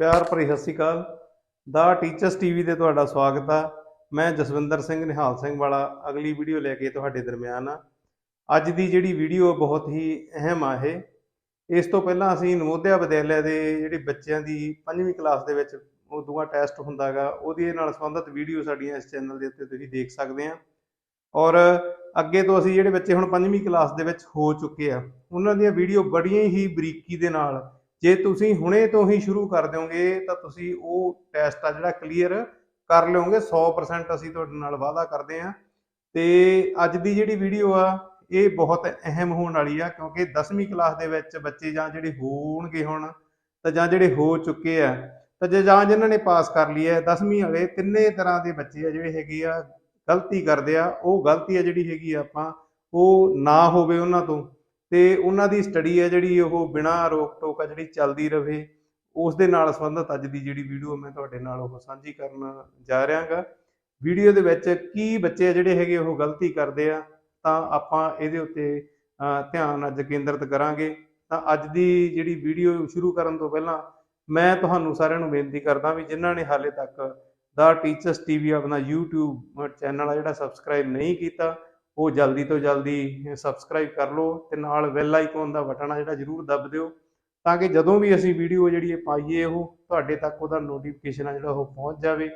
ਪਿਆਰ ਭਰੀ ਸਤਿ ਸ਼੍ਰੀ ਅਕਾਲ। ਦਾ ਟੀਚਰਸ ਟੀਵੀ ਤੇ ਤੁਹਾਡਾ ਸਵਾਗਤ ਆ। ਮੈਂ ਜਸਵਿੰਦਰ ਸਿੰਘ, ਨਿਹਾਲ ਸਿੰਘ ਵਾਲਾ। ਅਗਲੀ ਵੀਡੀਓ ਲੈ ਕੇ ਤੁਹਾਡੇ ਦਰਮਿਆਨ ਆ। ਅੱਜ ਦੀ ਜਿਹੜੀ ਵੀਡੀਓ ਬਹੁਤ ਹੀ ਅਹਿਮ ਆ ਇਹ। ਇਸ ਤੋਂ ਪਹਿਲਾਂ ਅਸੀਂ ਨਵੋਦਿਆ ਵਿਦਿਆਲਿਆ ਦੇ ਜਿਹੜੇ ਬੱਚਿਆਂ ਦੀ ਪੰਜਵੀਂ ਕਲਾਸ ਦੇ ਵਿੱਚ ਉਦੋਂ ਦੂਆ ਟੈਸਟ ਹੁੰਦਾਗਾ ਉਹਦੇ ਨਾਲ ਸੰਬੰਧਿਤ ਵੀਡੀਓ ਸਾਡੀਆਂ ਇਸ ਚੈਨਲ ਦੇ ਉੱਤੇ ਤੁਸੀਂ ਦੇਖ ਸਕਦੇ ਆ। ਔਰ ਅੱਗੇ ਤੋਂ ਅਸੀਂ ਜਿਹੜੇ ਬੱਚੇ ਹੁਣ ਪੰਜਵੀਂ ਕਲਾਸ ਦੇ ਵਿੱਚ ਹੋ ਚੁੱਕੇ ਆ, ਉਹਨਾਂ ਦੀਆਂ ਵੀਡੀਓ ਬੜੀਆਂ ਹੀ ਬਰੀਕੀ ਦੇ ਨਾਲ ਜੇ ਤੁਸੀਂ ਹੁਣੇ ਤੋਂ ਹੀ ਸ਼ੁਰੂ ਕਰ ਦਿਓਗੇ, ਤਾਂ ਤੁਸੀਂ ਉਹ ਟੈਸਟ ਆ ਜਿਹੜਾ ਕਲੀਅਰ ਕਰ ਲਿਓਗੇ 100% ਅਸੀਂ ਤੁਹਾਡੇ ਨਾਲ ਵਾਅਦਾ ਕਰਦੇ ਹਾਂ ਤੇ ਅੱਜ ਦੀ ਜਿਹੜੀ ਵੀਡੀਓ ਆ, ਇਹ ਬਹੁਤ ਅਹਿਮ ਹੋਣ ਵਾਲੀ ਆ, ਕਿਉਂਕਿ 10ਵੀਂ ਕਲਾਸ ਦੇ ਵਿੱਚ ਬੱਚੇ ਜਾਂ ਜਿਹੜੇ ਹੋਣਗੇ ਹੁਣ, ਤਾਂ ਜਾਂ ਜਿਹੜੇ ਹੋ ਚੁੱਕੇ ਆ, ਤਾਂ ਜੇ ਜਾਂ ਜਿਨ੍ਹਾਂ ਨੇ ਪਾਸ ਕਰ ਲਈ ਹੈ 10ਵੀਂ ਵਾਲੇ ਤਿੰਨੇ ਤਰ੍ਹਾਂ ਦੇ ਬੱਚੇ ਆ ਜਿਹੜੇ ਹੈਗੇ ਆ, ਗਲਤੀ ਕਰਦੇ ਆ, ਉਹ ਗਲਤੀ ਆ ਜਿਹੜੀ ਹੈਗੀ ਆ ਆਪਾਂ, ਉਹ ਨਾ ਹੋਵੇ ਉਹਨਾਂ ਤੋਂ। ਤੇ ਉਹਨਾਂ ਦੀ ਸਟੱਡੀ ਹੈ ਜਿਹੜੀ ਉਹ ਬਿਨਾਂ ਰੋਕ ਟੋਕ ਆ ਜਿਹੜੀ ਚੱਲਦੀ ਰਹੇ, ਉਸ ਦੇ ਨਾਲ ਸੰਬੰਧਿਤ ਅੱਜ ਦੀ ਜਿਹੜੀ ਵੀਡੀਓ ਮੈਂ ਤੁਹਾਡੇ ਨਾਲ ਉਹ ਸਾਂਝੀ ਕਰਨ ਜਾ ਰਿਹਾਗਾ। ਵੀਡੀਓ ਦੇ ਵਿੱਚ ਕੀ ਬੱਚੇ ਜਿਹੜੇ ਹੈਗੇ ਉਹ ਗਲਤੀ ਕਰਦੇ ਆ, ਤਾਂ ਆਪਾਂ ਇਹਦੇ ਉੱਤੇ ਧਿਆਨ ਅੱਜ ਕੇਂਦਰਿਤ ਕਰਾਂਗੇ। ਤਾਂ ਅੱਜ ਦੀ ਜਿਹੜੀ ਵੀਡੀਓ ਸ਼ੁਰੂ ਕਰਨ ਤੋਂ ਪਹਿਲਾਂ ਮੈਂ ਤੁਹਾਨੂੰ ਸਾਰਿਆਂ ਨੂੰ ਬੇਨਤੀ ਕਰਦਾ ਵੀ ਜਿਨ੍ਹਾਂ ਨੇ ਹਾਲੇ ਤੱਕ ਦਾ ਟੀਚਰਸ ਟੀਵੀ ਆਪਣਾ YouTube ਚੈਨਲ ਆ ਜਿਹੜਾ ਸਬਸਕ੍ਰਾਈਬ ਨਹੀਂ ਕੀਤਾ ਉਹ ਜਲਦੀ ਤੋਂ ਜਲਦੀ ਸਬਸਕ੍ਰਾਈਬ ਕਰ ਲਓ ਤੇ ਨਾਲ ਬੈਲ ਆਈਕਨ ਦਾ ਬਟਨ ਆ ਜਿਹੜਾ ਜਰੂਰ ਦੱਬ ਦਿਓ, ਤਾਂ ਕਿ ਜਦੋਂ ਵੀ ਅਸੀਂ ਵੀਡੀਓ ਜਿਹੜੀ ਇਹ ਪਾਈਏ ਉਹ ਤੁਹਾਡੇ ਤੱਕ ਉਹਦਾ ਨੋਟੀਫਿਕੇਸ਼ਨ ਆ ਜਿਹੜਾ ਉਹ ਪਹੁੰਚ ਜਾਵੇ।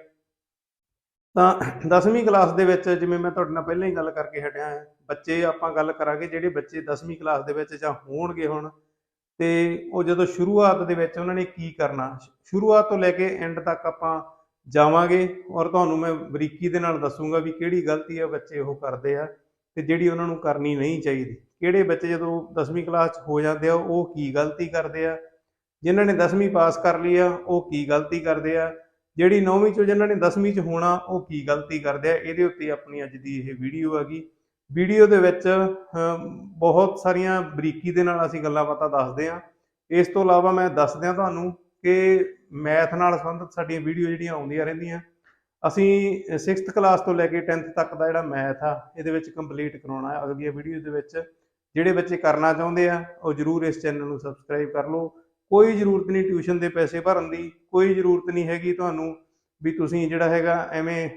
ਤਾਂ 10ਵੀਂ ਕਲਾਸ ਦੇ ਵਿੱਚ ਜਿਵੇਂ ਮੈਂ ਤੁਹਾਡੇ ਨਾਲ ਪਹਿਲਾਂ ਹੀ ਗੱਲ ਕਰਕੇ ਹਟਿਆ ਹਾਂ, ਬੱਚੇ ਆਪਾਂ ਗੱਲ ਕਰਾਂਗੇ ਜਿਹੜੇ ਬੱਚੇ 10ਵੀਂ ਕਲਾਸ ਦੇ ਵਿੱਚ ਜਾਂ ਹੋਣਗੇ ਹੁਣ, ਤੇ ਉਹ ਜਦੋਂ ਸ਼ੁਰੂਆਤ ਦੇ ਵਿੱਚ ਉਹਨਾਂ ਨੇ ਕੀ ਕਰਨਾ, ਸ਼ੁਰੂਆਤ ਤੋਂ ਲੈ ਕੇ ਐਂਡ ਤੱਕ ਆਪਾਂ ਜਾਵਾਂਗੇ ਔਰ ਤੁਹਾਨੂੰ ਮੈਂ ਬਰੀਕੀ ਦੇ ਨਾਲ ਦੱਸੂਗਾ ਵੀ ਕਿਹੜੀ ਗਲਤੀ ਆ ਬੱਚੇ ਉਹ ਕਰਦੇ ਆ। ਤੇ ਜਿਹੜੀ ਉਹਨਾਂ ਨੂੰ ਕਰਨੀ ਨਹੀਂ ਚਾਹੀਦੀ। ਕਿਹੜੇ ਬੱਚੇ ਜਦੋਂ 10ਵੀਂ ਕਲਾਸ 'ਚ ਹੋ ਜਾਂਦੇ ਆ, ਉਹ ਕੀ ਗਲਤੀ ਕਰਦੇ ਆ? ਜਿਨ੍ਹਾਂ ਨੇ 10ਵੀਂ ਪਾਸ ਕਰ ਲਈ ਆ, ਉਹ ਕੀ ਗਲਤੀ ਕਰਦੇ ਆ? ਜਿਹੜੀ 9ਵੀਂ 'ਚੋਂ ਜਿਨ੍ਹਾਂ ਨੇ 10ਵੀਂ 'ਚ ਹੋਣਾ, ਉਹ ਕੀ ਗਲਤੀ ਕਰਦੇ ਆ? ਇਹਦੇ ਉੱਤੇ ਆਪਣੀ ਅੱਜ ਦੀ ਇਹ ਵੀਡੀਓ ਹੈਗੀ ਵੀਡੀਓ ਦੇ ਵਿੱਚ ਬਹੁਤ ਸਾਰੀਆਂ ਬਰੀਕੀ ਦੇ ਨਾਲ ਅਸੀਂ ਗੱਲਾਂ ਬਾਤਾਂ ਦੱਸਦੇ ਆ। ਇਸ ਤੋਂ ਇਲਾਵਾ ਮੈਂ ਦੱਸ ਦਿਆਂ ਤੁਹਾਨੂੰ ਕਿ ਮੈਥ ਨਾਲ ਸੰਬੰਧਿਤ ਸਾਡੀਆਂ ਵੀਡੀਓ ਜਿਹੜੀਆਂ ਆਉਂਦੀਆਂ ਰਹਿੰਦੀਆਂ। ਅਸੀਂ 6th ਕਲਾਸ ਤੋਂ ਲੈ ਕੇ 10th ਤੱਕ ਦਾ ਜਿਹੜਾ ਮੈਥ ਆ, ਇਹਦੇ ਵਿੱਚ ਕੰਪਲੀਟ ਕਰਾਉਣਾ ਹੈ। ਅਗਲੀਆਂ ਵੀਡੀਓ ਦੇ ਵਿੱਚ ਜਿਹੜੇ ਬੱਚੇ ਕਰਨਾ ਚਾਹੁੰਦੇ ਆ, ਉਹ ਜਰੂਰ ਇਸ ਚੈਨਲ ਨੂੰ ਸਬਸਕ੍ਰਾਈਬ ਕਰ ਲਓ। ਕੋਈ ਜ਼ਰੂਰਤ ਨਹੀਂ ਟਿਊਸ਼ਨ ਦੇ ਪੈਸੇ ਭਰਨ ਦੀ, ਕੋਈ ਜ਼ਰੂਰਤ ਨਹੀਂ ਹੈਗੀ ਤੁਹਾਨੂੰ ਵੀ ਤੁਸੀਂ ਜਿਹੜਾ ਹੈਗਾ ਐਵੇਂ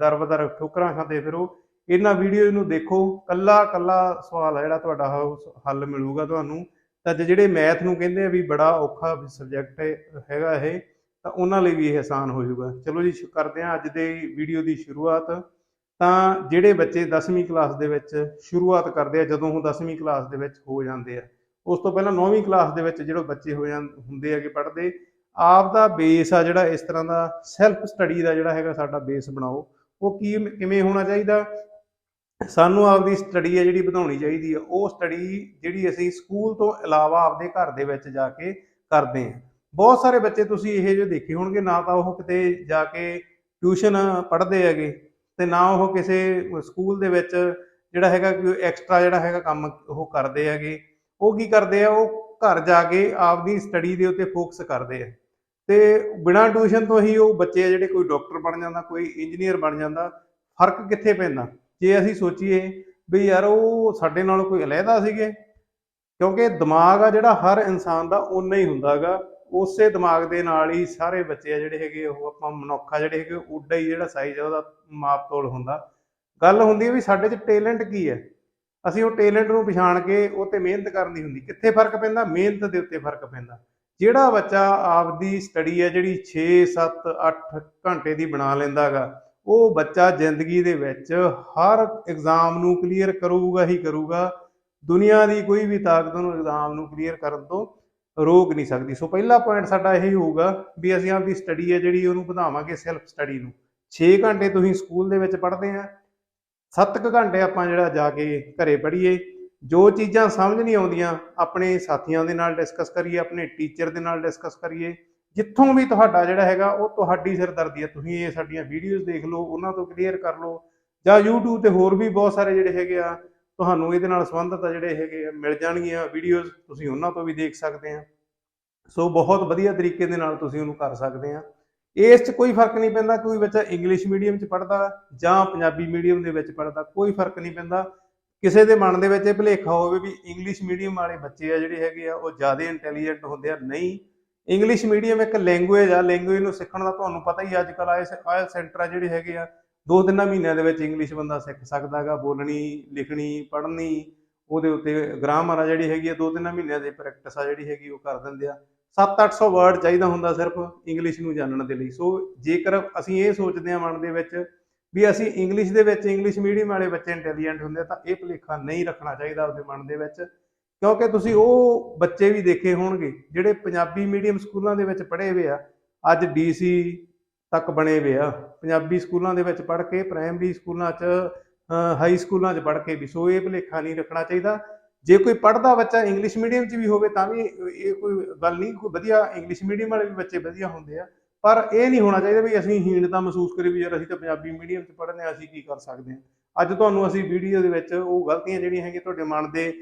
ਦਰਬਦਰ ਠੋਕਰਾਂ ਖਾਂਦੇ ਫਿਰੋ। ਇਹਨਾਂ ਵੀਡੀਓ ਨੂੰ ਦੇਖੋ ਕੱਲਾ ਕੱਲਾ ਸਵਾਲ ਆ ਜਿਹੜਾ ਤੁਹਾਡਾ, ਉਹ ਹੱਲ ਮਿਲੂਗਾ ਤੁਹਾਨੂੰ। ਤਾਂ ਜੇ ਜਿਹੜੇ ਮੈਥ ਨੂੰ ਕਹਿੰਦੇ ਆ ਵੀ ਬੜਾ ਔਖਾ ਸਬਜੈਕਟ ਹੈਗਾ ਇਹ ਤਾਂ ਉਹਨਾਂ ਲਈ ਵੀ ਇਹ ਆਸਾਨ ਹੋ ਜਾਊਗਾ। ਚਲੋ ਜੀ, ਸ਼ੁ- ਕਰਦੇ ਹਾਂ ਅੱਜ ਦੇ ਵੀਡੀਓ ਦੀ ਸ਼ੁਰੂਆਤ। ਤਾਂ ਜਿਹੜੇ ਬੱਚੇ 10ਵੀਂ ਕਲਾਸ ਦੇ ਵਿੱਚ ਸ਼ੁਰੂਆਤ ਕਰਦੇ ਆ, ਜਦੋਂ ਉਹ 10ਵੀਂ ਕਲਾਸ ਦੇ ਵਿੱਚ ਹੋ ਜਾਂਦੇ ਆ, ਉਸ ਤੋਂ ਪਹਿਲਾਂ 9ਵੀਂ ਕਲਾਸ ਦੇ ਵਿੱਚ ਜਿਹੜੇ ਬੱਚੇ ਹੋ ਜਾਂ, ਹੁੰਦੇ ਹੈਗੇ ਪੜ੍ਹਦੇ, ਆਪ ਦਾ ਬੇਸ ਆ ਜਿਹੜਾ ਇਸ ਤਰ੍ਹਾਂ ਦਾ ਸੈਲਫ ਸਟੱਡੀ ਦਾ ਜਿਹੜਾ ਹੈਗਾ ਸਾਡਾ ਬੇਸ ਬਣਾਓ। ਉਹ ਕੀ ਕਿਵੇਂ ਹੋਣਾ ਚਾਹੀਦਾ? ਸਾਨੂੰ ਆਪਦੀ ਸਟੱਡੀ ਹੈ ਜਿਹੜੀ ਵਧਾਉਣੀ ਚਾਹੀਦੀ ਹੈ ਉਹ ਸਟੱਡੀ ਜਿਹੜੀ ਅਸੀਂ ਸਕੂਲ ਤੋਂ ਇਲਾਵਾ ਆਪਦੇ ਘਰ ਦੇ ਵਿੱਚ ਜਾ ਕੇ ਕਰਦੇ ਹਾਂ ਬਹੁਤ ਸਾਰੇ ਬੱਚੇ ਤੁਸੀਂ ਇਹ ਜਿਹੇ ਦੇਖੇ ਹੋਣਗੇ, ਨਾ ਤਾਂ ਉਹ ਕਿਤੇ ਜਾ ਕੇ ਟਿਊਸ਼ਨ ਪੜ੍ਹਦੇ ਹੈਗੇ ਤੇ ਨਾ ਉਹ ਕਿਸੇ ਸਕੂਲ ਦੇ ਵਿੱਚ ਜਿਹੜਾ ਹੈਗਾ ਕੋਈ ਐਕਸਟਰਾ ਜਿਹੜਾ ਹੈਗਾ ਕੰਮ ਉਹ ਕਰਦੇ ਹੈਗੇ। ਉਹ ਕੀ ਕਰਦੇ ਆ, ਉਹ ਘਰ ਜਾ ਕੇ ਆਪਦੀ ਸਟੱਡੀ ਦੇ ਉੱਤੇ ਫੋਕਸ ਕਰਦੇ ਆ। ਤੇ ਬਿਨਾਂ ਟਿਊਸ਼ਨ ਤੋਂ ਹੀ ਉਹ ਬੱਚੇ ਆ ਜਿਹੜੇ ਕੋਈ ਡਾਕਟਰ ਬਣ ਜਾਂਦਾ, ਕੋਈ ਇੰਜੀਨੀਅਰ ਬਣ ਜਾਂਦਾ, ਫ਼ਰਕ ਕਿੱਥੇ ਪੈਂਦਾ? ਜੇ ਅਸੀਂ ਸੋਚੀਏ ਵੀ ਯਾਰ ਉਹ ਸਾਡੇ ਨਾਲੋਂ ਕੋਈ ਅਲਹਿਦਾ ਸੀਗੇ, ਕਿਉਂਕਿ ਦਿਮਾਗ ਆ ਜਿਹੜਾ ਹਰ ਇਨਸਾਨ ਦਾ ਉਨਾ ਹੀ ਹੁੰਦਾਗਾ ਉਸੇ ਦਿਮਾਗ ਦੇ ਨਾਲ ਹੀ ਸਾਰੇ ਬੱਚੇ ਆ ਜਿਹੜੇ ਹੈਗੇ, ਉਹ ਆਪਾਂ ਮਨੁੱਖਾ ਜਿਹੜੇ ਹੈਗੇ, ਉੱਡਾ ਹੀ ਜਿਹੜਾ ਸਾਈਜ਼ ਆ ਉਹਦਾ ਮਾਪ ਤੋਲ ਹੁੰਦਾ। ਗੱਲ ਹੁੰਦੀ ਹੈ ਵੀ ਸਾਡੇ 'ਚ ਟੈਲੈਂਟ ਕੀ ਹੈ? ਅਸੀਂ ਉਹ ਟੈਲੈਂਟ ਨੂੰ ਪਛਾਣ ਕੇ ਉਹ ਤੇ ਮਿਹਨਤ ਕਰਨੀ ਹੁੰਦੀ। ਕਿੱਥੇ ਫ਼ਰਕ ਪੈਂਦਾ? ਮਿਹਨਤ ਦੇ ਉੱਤੇ ਫ਼ਰਕ ਪੈਂਦਾ। ਜਿਹੜਾ ਬੱਚਾ ਆਪਦੀ ਸਟੱਡੀ ਹੈ ਜਿਹੜੀ 6 7 8 ਘੰਟੇ ਦੀ ਬਣਾ ਲੈਂਦਾਗਾ ਉਹ ਬੱਚਾ ਜ਼ਿੰਦਗੀ ਦੇ ਵਿੱਚ ਹਰ ਐਗਜ਼ਾਮ ਨੂੰ ਕਲੀਅਰ ਕਰੂਗਾ ਹੀ ਕਰੂਗਾ। ਦੁਨੀਆ ਦੀ ਕੋਈ ਵੀ ਤਾਕਤ ਨੂੰ ਐਗਜ਼ਾਮ ਨੂੰ ਕਲੀਅਰ ਕਰਨ ਤੋਂ ਰੋਕ ਨਹੀਂ ਸਕਦੀ। ਸੋ ਪਹਿਲਾ ਪੁਆਇੰਟ ਸਾਡਾ ਇਹ ਹੋਊਗਾ ਵੀ ਅਸੀਂ ਆਪਦੀ ਸਟੱਡੀ ਹੈ ਜਿਹੜੀ ਉਹਨੂੰ ਵਧਾਵਾਂਗੇ ਸੈਲਫ ਸਟੱਡੀ ਨੂੰ। 6 ਘੰਟੇ ਤੁਸੀਂ ਸਕੂਲ ਦੇ ਵਿੱਚ ਪੜ੍ਹਦੇ ਆ। 7 ਘੰਟੇ ਆਪਾਂ ਜਿਹੜਾ ਜਾ ਕੇ ਘਰੇ ਪੜ੍ਹੀਏ। ਜੋ ਚੀਜ਼ਾਂ ਸਮਝ ਨਹੀਂ ਆਉਂਦੀਆਂ, ਆਪਣੇ ਸਾਥੀਆਂ ਦੇ ਨਾਲ ਡਿਸਕਸ ਕਰੀਏ, ਆਪਣੇ ਟੀਚਰ ਦੇ ਨਾਲ ਡਿਸਕਸ ਕਰੀਏ। ਜਿੱਥੋਂ ਵੀ ਤੁਹਾਡਾ ਜਿਹੜਾ ਹੈਗਾ, ਉਹ ਤੁਹਾਡੀ ਸਿਰਦਰਦੀ ਹੈ। ਤੁਸੀਂ ਇਹ ਸਾਡੀਆਂ ਵੀਡੀਓਜ਼ ਦੇਖ ਲਓ, ਉਹਨਾਂ ਤੋਂ ਕਲੀਅਰ ਕਰ ਲਓ। ਜਾਂ YouTube ਤੇ ਹੋਰ ਵੀ ਬਹੁਤ ਸਾਰੇ ਜਿਹੜੇ ਹੈਗੇ ਆ ਤੁਹਾਨੂੰ ਇਹਦੇ ਨਾਲ ਸੰਬੰਧਿਤ ਆ ਜਿਹੜੇ ਹੈਗੇ ਆ, ਮਿਲ ਜਾਣਗੀਆਂ ਵੀਡੀਓਜ਼ ਤੁਸੀਂ ਉਹਨਾਂ ਤੋਂ ਵੀ ਦੇਖ ਸਕਦੇ ਆ। ਸੋ ਬਹੁਤ ਵਧੀਆ ਤਰੀਕੇ ਦੇ ਨਾਲ ਤੁਸੀਂ ਉਹਨੂੰ ਕਰ ਸਕਦੇ ਆ। ਇਸ 'ਚ ਕੋਈ ਫ਼ਰਕ ਨਹੀਂ ਪੈਂਦਾ ਕੋਈ ਬੱਚਾ ਇੰਗਲਿਸ਼ ਮੀਡੀਅਮ 'ਚ ਪੜ੍ਹਦਾ ਜਾਂ ਪੰਜਾਬੀ ਮੀਡੀਅਮ ਦੇ ਵਿੱਚ ਪੜ੍ਹਦਾ, ਕੋਈ ਫ਼ਰਕ ਨਹੀਂ ਪੈਂਦਾ। ਕਿਸੇ ਦੇ ਮਨ ਦੇ ਵਿੱਚ ਇਹ ਭੁਲੇਖਾ ਹੋਵੇ ਵੀ ਇੰਗਲਿਸ਼ ਮੀਡੀਅਮ ਵਾਲੇ ਬੱਚੇ ਆ ਜਿਹੜੇ ਹੈਗੇ ਆ, ਉਹ ਜ਼ਿਆਦਾ ਇੰਟੈਲੀਜੈਂਟ ਹੁੰਦੇ ਆ। ਨਹੀਂ ਇੰਗਲਿਸ਼ ਮੀਡੀਅਮ ਇੱਕ ਲੈਂਗੁਏਜ ਆ ਲੈਂਗੁਏਜ ਨੂੰ ਸਿੱਖਣ ਦਾ ਤੁਹਾਨੂੰ ਪਤਾ ਹੀ ਅੱਜ ਕੱਲ ਆਏ ਆਏ ਸੈਂਟਰ ਆ ਜਿਹੜੇ ਹੈਗੇ ਆ ਦੋ ਤਿੰਨਾਂ ਮਹੀਨਿਆਂ ਦੇ ਵਿੱਚ ਇੰਗਲਿਸ਼ ਬੰਦਾ ਸਿੱਖ ਸਕਦਾ ਹੈਗਾ, ਬੋਲਣੀ, ਲਿਖਣੀ, ਪੜ੍ਹਨੀ, ਉਹਦੇ ਉੱਤੇ ਗ੍ਰਾਮਰ ਆ ਜਿਹੜੀ ਹੈਗੀ ਆ, ਦੋ ਤਿੰਨਾਂ ਮਹੀਨਿਆਂ ਦੀ ਪ੍ਰੈਕਟਿਸ ਆ ਜਿਹੜੀ ਹੈਗੀ ਉਹ ਕਰ ਦਿੰਦੇ ਆ। 7-800 ਵਰਡ ਚਾਹੀਦਾ ਹੁੰਦਾ ਸਿਰਫ ਇੰਗਲਿਸ਼ ਨੂੰ ਜਾਣਨ ਦੇ ਲਈ। ਸੋ ਜੇਕਰ ਅਸੀਂ ਇਹ ਸੋਚਦੇ ਹਾਂ ਮਨ ਦੇ ਵਿੱਚ ਵੀ ਅਸੀਂ ਇੰਗਲਿਸ਼ ਦੇ ਵਿੱਚ ਇੰਗਲਿਸ਼ ਮੀਡੀਅਮ ਵਾਲੇ ਬੱਚੇ ਇੰਟੈਲੀਜੈਂਟ ਹੁੰਦੇ ਆ, ਤਾਂ ਇਹ ਭੁਲੇਖਾ ਨਹੀਂ ਰੱਖਣਾ ਚਾਹੀਦਾ ਆਪਣੇ ਮਨ ਦੇ ਵਿੱਚ। ਕਿਉਂਕਿ ਤੁਸੀਂ ਉਹ ਬੱਚੇ ਵੀ ਦੇਖੇ ਹੋਣਗੇ ਜਿਹੜੇ ਪੰਜਾਬੀ ਮੀਡੀਅਮ ਸਕੂਲਾਂ ਦੇ ਵਿੱਚ ਪੜ੍ਹੇ ਹੋਏ ਆ। ਅੱਜ ਡੀਸੀ ਤੱਕ ਬਣੇ ਹੋਏ ਆ। ਪੰਜਾਬੀ ਸਕੂਲਾਂ ਦੇ ਵਿੱਚ ਪੜ੍ਹ ਕੇ, ਪ੍ਰਾਇਮਰੀ ਸਕੂਲਾਂ 'ਚ ਹਾਈ ਸਕੂਲਾਂ 'ਚ ਪੜ੍ਹ ਕੇ ਵੀ ਸੋ ਇਹ ਭੁਲੇਖਾ ਨਹੀਂ ਰੱਖਣਾ ਚਾਹੀਦਾ। ਜੇ ਕੋਈ ਪੜ੍ਹਦਾ ਬੱਚਾ ਇੰਗਲਿਸ਼ ਮੀਡੀਅਮ 'ਚ ਵੀ ਹੋਵੇ ਤਾਂ ਵੀ ਇਹ ਕੋਈ ਗੱਲ ਨਹੀਂ, ਕੋਈ ਵਧੀਆ ਇੰਗਲਿਸ਼ ਮੀਡੀਅਮ ਵਾਲੇ ਵੀ ਬੱਚੇ ਵਧੀਆ ਹੁੰਦੇ ਆ। ਪਰ ਇਹ ਨਹੀਂ ਹੋਣਾ ਚਾਹੀਦਾ ਵੀ ਅਸੀਂ ਹੀਣਤਾ ਮਹਿਸੂਸ ਕਰੀ ਵੀ ਯਾਰ ਅਸੀਂ ਤਾਂ ਪੰਜਾਬੀ ਮੀਡੀਅਮ 'ਚ ਪੜ੍ਹਨੇ ਆ, ਅਸੀਂ ਕੀ ਕਰ ਸਕਦੇ ਹਾਂ ਅੱਜ ਤੁਹਾਨੂੰ ਅਸੀਂ ਵੀਡੀਓ ਦੇ ਵਿੱਚ ਉਹ ਗਲਤੀਆਂ ਜਿਹੜੀਆਂ ਹੈਗੀਆਂ ਤੁਹਾਡੇ ਮਨ ਦੇ